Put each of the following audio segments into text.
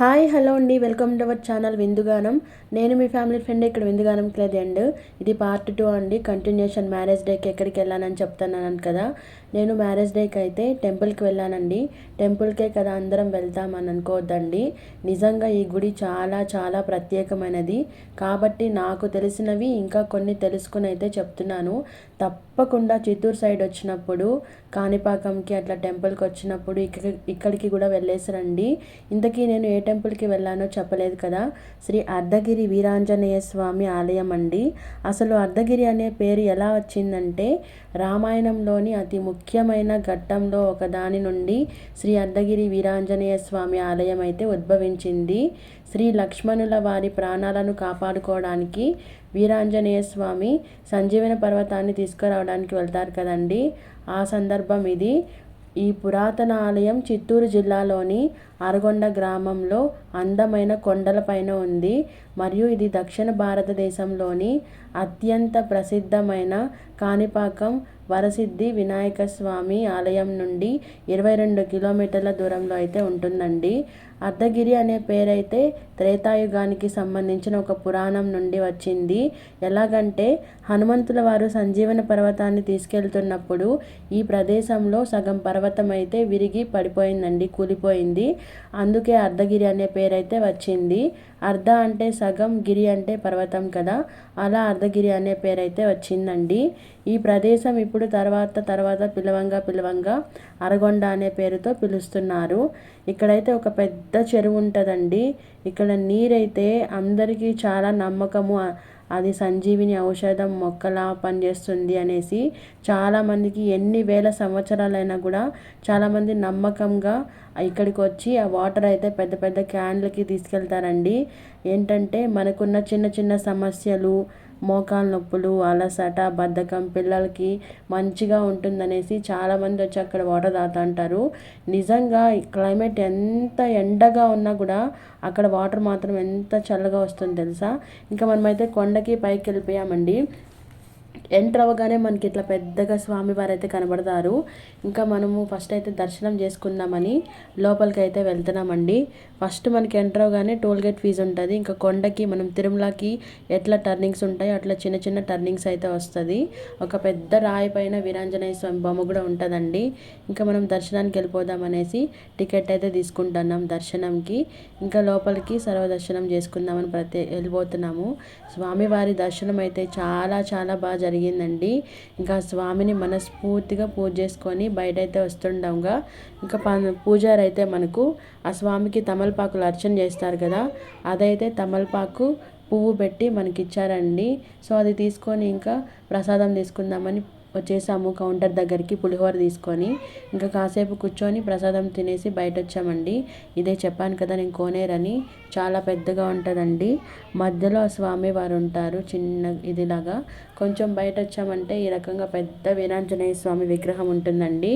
Hi hello అండి. Welcome to our channel Vindugaanam నేను మీ ఫ్యామిలీ ఫ్రెండ్ ఇక్కడ విందుగానంకి లేదు అండ్ ఇది పార్ట్ టూ అండి. కంటిన్యూషన్ మ్యారేజ్ డేకి ఎక్కడికి వెళ్ళానని చెప్తున్నాను కదా. నేను మ్యారేజ్ డేకి అయితే టెంపుల్కి వెళ్ళానండి. టెంపుల్కే కదా అందరం వెళ్తామని అనుకోవద్దండి నిజంగా ఈ గుడి చాలా చాలా ప్రత్యేకమైనది. కాబట్టి నాకు తెలిసినవి ఇంకా కొన్ని తెలుసుకుని అయితే చెప్తున్నాను. తప్పకుండా చిత్తూరు సైడ్ వచ్చినప్పుడు కాణిపాకంకి అట్లా టెంపుల్కి వచ్చినప్పుడు ఇక్కడ ఇక్కడికి కూడా వెళ్ళేసి రండి ఇంతకీ నేను ఏ టెంపుల్కి వెళ్ళానో చెప్పలేదు కదా. శ్రీ అర్ధగిరి వీరాంజనేయ స్వామి ఆలయం అండి. అసలు అర్ధగిరి అనే పేరు ఎలా వచ్చిందంటే రామాయణంలోని అతి ముఖ్యమైన ఘట్టంలో ఒకదాని నుండి శ్రీ అర్ధగిరి వీరాంజనేయ స్వామి ఆలయం అయితే ఉద్భవించింది. శ్రీ లక్ష్మణుల వారి ప్రాణాలను కాపాడుకోవడానికి వీరాంజనేయ స్వామి సంజీవన పర్వతాన్ని తీసుకురావడానికి వెళ్తారు కదండి. ఆ సందర్భం ఇది. ఈ పురాతన ఆలయం చిత్తూరు జిల్లాలోని అరగొండ గ్రామంలో అందమైన కొండలపైన ఉంది. మరియు ఇది దక్షిణ భారతదేశంలోని అత్యంత ప్రసిద్ధమైన కాణిపాకం వరసిద్ధి వినాయక స్వామి ఆలయం నుండి ఇరవై రెండు కిలోమీటర్ల దూరంలో అయితే ఉంటుందండి. అర్ధగిరి అనే పేరైతే త్రేతాయుగానికి సంబంధించిన ఒక పురాణం నుండి వచ్చింది. ఎలాగంటే హనుమంతుల వారు సంజీవన పర్వతాన్ని తీసుకెళ్తున్నప్పుడు ఈ ప్రదేశంలో సగం పర్వతం అయితే విరిగి పడిపోయిందండి కూలిపోయింది. అందుకే అర్ధగిరి అనే పేరైతే వచ్చింది. అర్ధ అంటే సగం గిరి అంటే పర్వతం కదా? అలా అర్ధగిరి అనే పేరైతే వచ్చిందండి. ఈ ప్రదేశం ఇప్పుడు తర్వాత తర్వాత పిలవంగా పిలవంగా అరగొండ అనే పేరుతో పిలుస్తున్నారు. ఇక్కడైతే ఒక పెద్ద చెరువు ఉంటుందండి. ఇక్కడ నీరైతే అందరికీ చాలా నమ్మకము అది సంజీవిని ఔషధం మొక్కలా పనిచేస్తుంది అనేసి చాలామందికి ఎన్ని వేల సంవత్సరాలైనా కూడా చాలామంది నమ్మకంగా ఇక్కడికి వచ్చి ఆ వాటర్ అయితే పెద్ద పెద్ద క్యాన్లకి తీసుకెళ్తారండి. ఏంటంటే మనకున్న చిన్న చిన్న సమస్యలు మోకాలు నొప్పులు అలసట బద్ధకం పిల్లలకి మంచిగా ఉంటుందనేసి చాలామంది వచ్చి అక్కడ వాటర్ తాగుతుంటారు. నిజంగా క్లైమేట్ ఎంత ఎండగా ఉన్నా కూడా అక్కడ వాటర్ మాత్రం ఎంత చల్లగా వస్తుందో తెలుసా? ఇంకా మనమైతే కొండకి పైకి వెళ్ళిపోయామండి ఎంటర్ అవ్వగానే మనకి ఇట్లా పెద్దగా స్వామివారు అయితే కనబడతారు. ఇంకా మనము ఫస్ట్ అయితే దర్శనం చేసుకుందామని లోపలికి అయితే వెళ్తున్నామండి. ఫస్ట్ మనకి ఎంటర్ అవగానే టోల్ గేట్ ఫీజు ఉంటుంది. ఇంకా కొండకి మనం తిరుమలకి ఎట్లా టర్నింగ్స్ ఉంటాయో అట్లా చిన్న చిన్న టర్నింగ్స్ అయితే వస్తుంది. ఒక పెద్ద రాయి పైన వీరాంజనేయ స్వామి బొమ్మ కూడా ఉంటుందండి. ఇంకా మనం దర్శనానికి వెళ్ళిపోదాం అనేసి టికెట్ అయితే తీసుకుంటున్నాం దర్శనంకి. ఇంకా లోపలికి సర్వదర్శనం చేసుకుందామని ప్రతి వెళ్ళిపోతున్నాము. స్వామివారి దర్శనం అయితే చాలా చాలా బాగా జరిగింది. జరిగిందండి. ఇంకా స్వామిని మనస్ఫూర్తిగా పూజ చేసుకొని బయటైతే వస్తుండగా ఇంకా పూజారి అయితే మనకు ఆ స్వామికి తమలపాకులు అర్చన చేస్తారు కదా. అదైతే తమలపాకు పువ్వు పెట్టి మనకి ఇచ్చారండి సో అది తీసుకొని ఇంకా ప్రసాదం తీసుకుందామని వచ్చేసాము కౌంటర్ దగ్గరికి పులిహోర తీసుకొని. ఇంకా కాసేపు కూర్చొని ప్రసాదం తినేసి బయట వచ్చామండి ఇదే చెప్పాను కదా నేను కోనేరని. చాలా పెద్దగా ఉంటుందండి. మధ్యలో స్వామి వారు ఉంటారు చిన్న ఇదిలాగా. కొంచెం బయట వచ్చామంటే ఈ రకంగా పెద్ద వీరాంజనేయ స్వామి విగ్రహం ఉంటుందండి.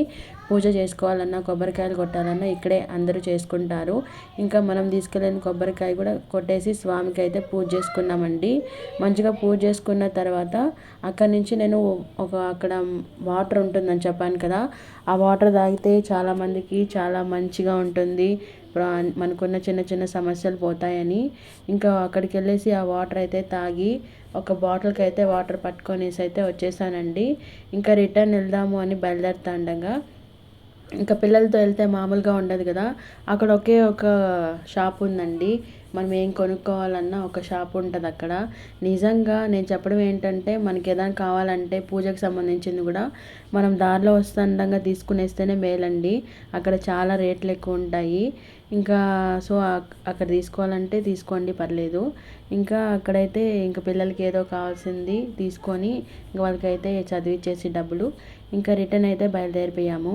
పూజ చేసుకోవాలన్నా కొబ్బరికాయలు కొట్టాలన్నా ఇక్కడే అందరూ చేసుకుంటారు. ఇంకా మనం తీసుకెళ్ళిన కొబ్బరికాయ కూడా కొట్టేసి స్వామికి అయితే పూజ చేసుకున్నామండి. మంచిగా పూజ చేసుకున్న తర్వాత అక్కడి నుంచి నేను ఒక అక్కడ వాటర్ ఉంటుందని చెప్పాను కదా. ఆ వాటర్ తాగితే చాలామందికి చాలా మంచిగా ఉంటుంది. మనకున్న చిన్న చిన్న సమస్యలు పోతాయని. ఇంకా అక్కడికి వెళ్ళేసి ఆ వాటర్ అయితే తాగి ఒక బాటిల్కి అయితే వాటర్ పట్టుకొనేసి అయితే వచ్చేసానండి. ఇంకా రిటర్న్ వెళ్దాము అని బయలుదేరుతాండగా ఇంకా పిల్లలతో వెళ్తే మామూలుగా ఉండదు కదా. అక్కడ ఒకే ఒక షాప్ ఉందండి. మనం ఏం కొనుక్కోవాలన్నా ఒక షాప్ ఉంటుంది అక్కడ. నిజంగా నేను చెప్పడం ఏంటంటే మనకి ఏదైనా కావాలంటే పూజకు సంబంధించింది కూడా మనం దారిలో వస్తుండగా తీసుకునేస్తేనే మేలండి. అక్కడ చాలా రేట్లు ఎక్కువ ఉంటాయి. ఇంకా సో అక్కడ తీసుకోవాలంటే తీసుకోండి పర్లేదు. ఇంకా అక్కడైతే ఇంకా పిల్లలకి ఏదో కావాల్సింది తీసుకొని ఇంకా వాళ్ళకైతే చదివిచ్చేసి డబ్బులు ఇంకా రిటర్న్ అయితే బయలుదేరిపోయాము.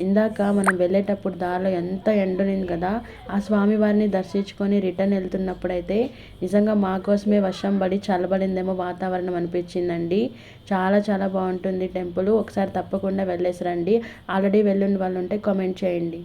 ఇందాక మనం వెళ్ళేటప్పుడు దారిలో ఎంత ఎండునింది కదా ఆ స్వామివారిని దర్శించుకొని రిటర్న్ వెళ్తున్నప్పుడు అయితే నిజంగా మా కోసమే వర్షం పడి చల్లబడిందేమో వాతావరణం అనిపించిందండి. చాలా చాలా బాగుంటుంది టెంపుల్. ఒకసారి తప్పకుండా వెళ్ళేసి రండి. ఆల్రెడీ వెళ్ళిన వాళ్ళు ఉంటే కామెంట్ చేయండి.